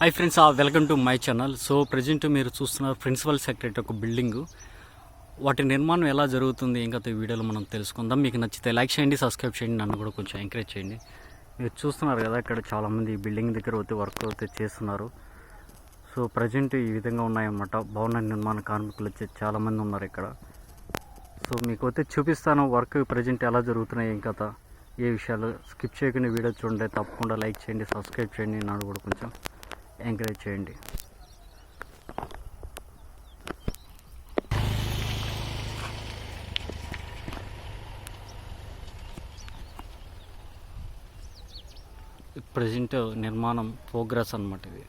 Hi friends welcome to my channel so present మీరు చూస్తున్నారు principal secretary ఒక building వాటి నిర్మాణం ఎలా జరుగుతుంది ఇంకా ఈ వీడియోలో మనం తెలుసుకుందాం. మీకు నచ్చితే లైక్ చేయండి సబ్స్క్రైబ్ చేయండి నన్ను కూడా కొంచెం ఎంకరేజ్ చేయండి. మీరు చూస్తున్నారు కదా ఇక్కడ చాలామంది ఈ బిల్డింగ్ దగ్గర అయితే వర్క్ అయితే చేస్తున్నారు. సో ప్రజెంట్ ఈ విధంగా ఉన్నాయన్నమాట. భవన నిర్మాణ కార్మికులు వచ్చి చాలామంది ఉన్నారు ఇక్కడ. సో మీకు అయితే చూపిస్తాను వర్క్ ప్రజెంట్ ఎలా జరుగుతున్నాయి ఏం కథ. ఏ విషయాలు స్కిప్ చేయకుండా వీడియో చూడండి తప్పకుండా లైక్ చేయండి సబ్స్క్రైబ్ చేయండి నన్ను కూడా కొంచెం ఎంకరేజ్ చేయండి. ప్రజెంట్ నిర్మాణం ప్రోగ్రెస్ అన్నమాట ఇది.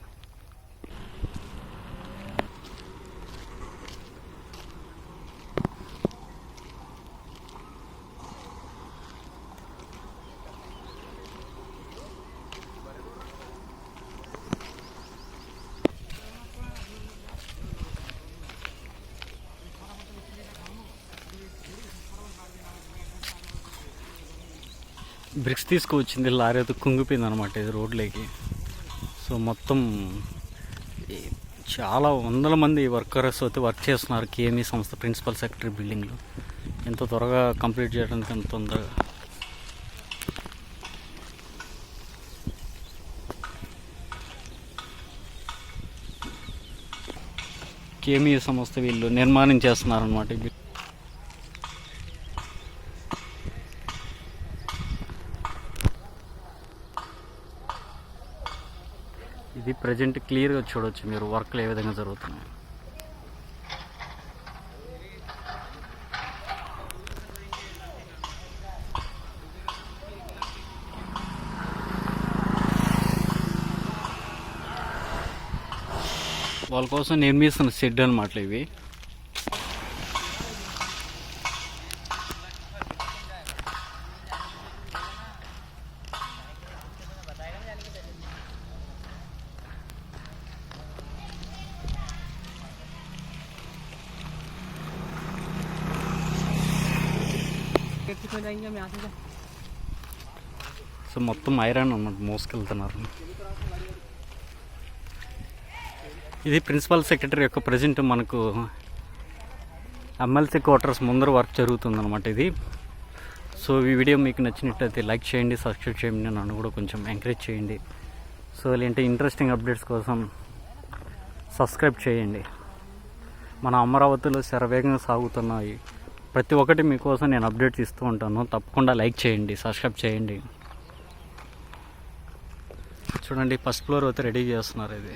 బ్రిక్స్ తీసుకువచ్చింది లారీ అయితే కుంగిపోయింది అనమాట ఇది రోడ్లోకి. సో మొత్తం చాలా వందల మంది వర్కర్స్ అయితే వర్క్ చేస్తున్నారు కేఎంఈ సంస్థ ప్రిన్సిపల్ సెక్రటరీ బిల్డింగ్లో. ఎంత త్వరగా కంప్లీట్ చేయడానికి ఎంత తొందరగా. కేఎంఈ సంస్థ వీళ్ళు నిర్మాణం చేస్తున్నారనమాట ఇది ప్రజెంట్ క్లియర్గా చూడొచ్చు మీరు. వర్క్లు ఏ విధంగా జరుగుతున్నాయి. వాళ్ళ కోసం నిర్మిస్తున్న షెడ్ అనమాట ఇవి. సో మొత్తం ఐరన్ అన్నమాట మోసుకెళ్తున్నారు. ఇది ప్రిన్సిపల్ సెక్రటరీ యొక్క ప్రజెంట్ మనకు ఎమ్మెల్సీ క్వార్టర్స్ ముందర వర్క్ జరుగుతుందన్నమాట ఇది. సో ఈ వీడియో మీకు నచ్చినట్లయితే లైక్ చేయండి సబ్స్క్రైబ్ చేయండి నన్ను కూడా కొంచెం ఎంకరేజ్ చేయండి. సో ఇలాంటి ఇంట్రెస్టింగ్ అప్డేట్స్ కోసం సబ్స్క్రైబ్ చేయండి. మన అమరావతిలో శరవేగంగా సాగుతున్నాయి ప్రతి ఒక్కటి మీకోసం నేను అప్డేట్స్ ఇస్తూ ఉంటాను. తప్పకుండా లైక్ చేయండి సబ్స్క్రైబ్ చేయండి. చూడండి ఫస్ట్ ఫ్లోర్ అయితే రెడీ చేస్తున్నారు ఇది.